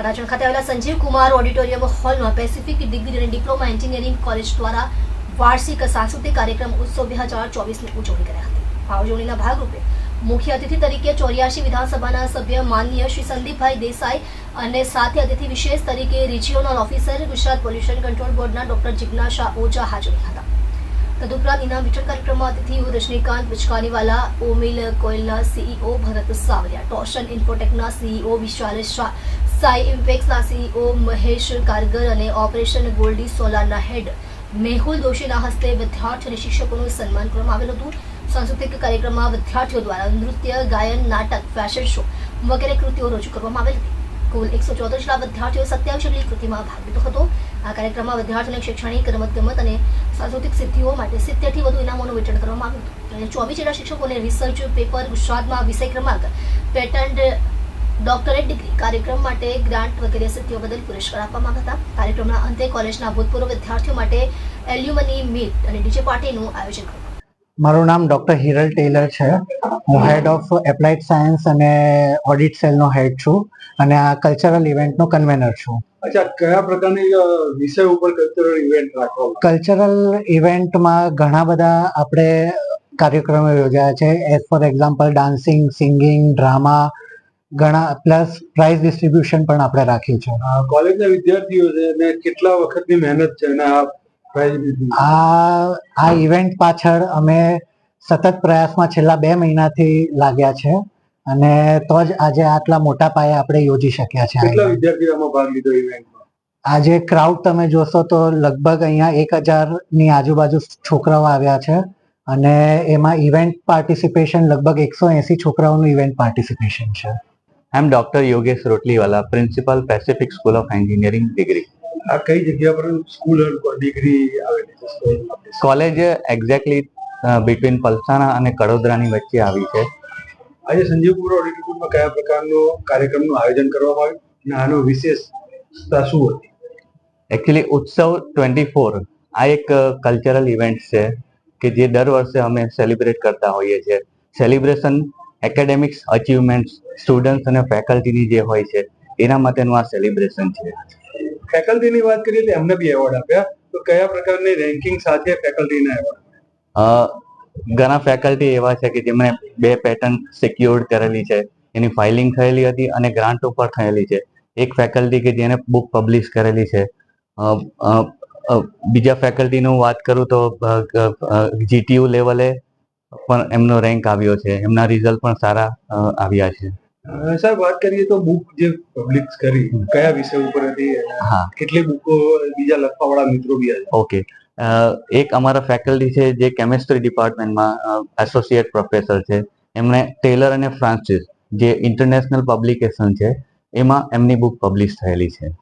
અડાજણ ખાતે આવેલા સંજીવ કુમાર ઓડિટોરિયમ હોલમાં પેસિફિક ડિગ્રી અને ડિપ્લોમા એન્જિનિયરિંગ કોલેજ દ્વારા વાર્ષિક સાંસ્કૃતિક કાર્યક્રમ ઉત્સવ બે હજાર ચોવીસની ઉજવણી કર્યા હતી. આ ઉજવણીના ભાગરૂપે મુખ્ય અતિથિ તરીકે ચોર્યાસી વિધાનસભાના સભ્ય માનનીય શ્રી સંદીપભાઈ દેસાઈ અને સાથે અતિથિ વિશેષ તરીકે regional officer Gujarat pollution control બોર્ડના ડોક્ટર જિજ્ઞાસા ઓઝા હાજર હતા. તદુપરાંત ઇનામ વિતરણ કાર્યક્રમમાં અતિથિઓ રજનીકાંત બિચકાનીવાલા ઓમિલ કોયલના સીઈઓ ભરત સાવલિયા, ટોશન ઇન્ફોટેકના સીઈઓ વિશાલ શાહ, સાઈ ઇમ્પેક્સના સીઈઓ મહેશ કારગર અને ઓપરેશન ગોલ્ડી સોલારના હેડ મેહુલ દોશીના હસ્તે વિદ્યાર્થી અને શિક્ષકોનું સન્માન કરવામાં આવેલ હતું. સાંસ્કૃતિક કાર્યક્રમમાં વિદ્યાર્થીઓ દ્વારા નૃત્ય, ગાયન, નાટક, ફેશન શો વગેરે કૃતિઓ રજૂ કરવામાં આવેલ હતી. કુલ એકસો ચોત્રીસ વિદ્યાર્થીઓ સત્યાવીસ કૃતિમાં ભાગ લીધો હતો. આ કાર્યક્રમમાં વિદ્યાર્થીઓને શૈક્ષણિક રમતગમત અને સાંસ્કૃતિક સિદ્ધિઓ માટે સિત્તેરથી વધુ ઇનામોનું વિતરણ કરવામાં આવ્યું હતું. અને ચોવીસ જેટલા શિક્ષકોને રિસર્ચ પેપર ગુજરાતમાં વિષય ક્રમાંક પેટન્ટ ડોક્ટરેટ ડિગ્રી કાર્યક્રમ માટે ગ્રાન્ટ વગેરે સિદ્ધિઓ બદલ પુરસ્કાર આપવામાં આવ્યા હતા. કાર્યક્રમના અંતે કોલેજના ભૂતપૂર્વ વિદ્યાર્થીઓ માટે એલ્યુમની મીટ અને ડીજે પાર્ટીનું આયોજન કરવામાં મારું નામ ડોક્ટર હિરલ ટેલર છે. હું હેડ ઓફ એપ્લાઇડ સાયન્સ અને ઓડિટ સેલનો હેડ છું અને આ કલ્ચરલ ઇવેન્ટનો કન્વેનર છું. અચ્છા કયા પ્રકારની વિષય ઉપર કલ્ચરલ ઇવેન્ટ રાખો કલ્ચરલ ઇવેન્ટમાં ઘણા બધા આપણે કાર્યક્રમો યોજાયા છે. As for example dancing singing drama ઘણા પ્લસ પ્રાઇઝ ડિસ્ટ્રીબ્યુશન પણ આપણે રાખ્યું છે. કોલેજના વિદ્યાર્થીઓ છે અને કેટલા વખતની મહેનત છે અને આ પ્રાઇઝ આ આ ઇવેન્ટ પાછળ અમે સતત પ્રયાસમાં છેલ્લા બે મહિનાથી લાગ્યા છે અને તો જ આજે આટલા મોટા પાયે આપણે યોજી શક્યા છે કેટલા. ભાગ લીધો ઇવેન્ટમાં આજે ક્રાઉડ તમે જોશો તો લગભગ અહીંયા એક હજારની આજુબાજુ છોકરાઓ આવ્યા છે અને એમાં ઇવેન્ટ પાર્ટિસિપેશન લગભગ એકસો એસી છોકરાઓનું ઇવેન્ટ પાર્ટિસિપેશન છે. I am doctor Yogesh Rotliwala Principal Pacific school of engineering degree આ કઈ જગ્યા પર સ્કૂલ ડિગ્રી આવેલી છે? કોલેજ એક્ઝેક્ટલી બિટવીન પલસાણા અને કડોદરાની વચ્ચે આવી છે. આજે સંજીવપુર ઓડિટોરિયમમાં કયા પ્રકારનો કાર્યક્રમનું આયોજન કરવામાં આવ્યું અને આનો વિશેષતા શું હતી? એકચ્યુઅલી ઉત્સવ ટ્વેન્ટી ફોર આ એક કલ્ચરલ ઇવેન્ટ છે કે જે દર વર્ષે અમે સેલિબ્રેટ કરતા હોઈએ છીએ. સેલિબ્રેશન એકેડેમિક્સ અચીવમેન્ટ સ્ટુડન્ટ્સ અને ફેકલ્ટીની જે હોય છે એના માટેનું આ સેલિબ્રેશન છે. ફેકલ્ટીની વાત કરીએ તો એમને બી એવોર્ડ આપ્યા. તો કયા પ્રકારની રેન્કિંગ સાથે ફેકલ્ટીના એવોર્ડ ઘણા ફેકલ્ટી એવા છે કે જેમણે બે પેટર્ન સિક્યોર્ડ કરેલી છે. એની ફાઇલિંગ થયેલી હતી અને ગ્રાન્ટ ઉપર થયેલી છે. એક ફેકલ્ટી કે જેને બુક પબ્લિશ કરેલી છે. બીજા ફેકલ્ટીનું વાત કરું તો જીટીયુ લેવલે પણ એમનો રેન્ક આવ્યો છે. એમના રિઝલ્ટ પણ સારા આવ્યા છે. સાહેબ વાત કરીએ તો બુક જે પબ્લિશ કરી કયા વિષય ઉપર હતી હા. કેટલી બુકો બીજા લખવાવાળા મિત્રો બી ઓકે એક અમારા ફેકલ્ટી છે જે કેમેસ્ટ્રી ડિપાર્ટમેન્ટમાં એસોસિએટ પ્રોફેસર છે. એમણે ટેલર અને ફ્રાન્સિસ જે ઇન્ટરનેશનલ પબ્લિકેશન છે, એમાં એમની બુક પબ્લિશ થયેલી છે.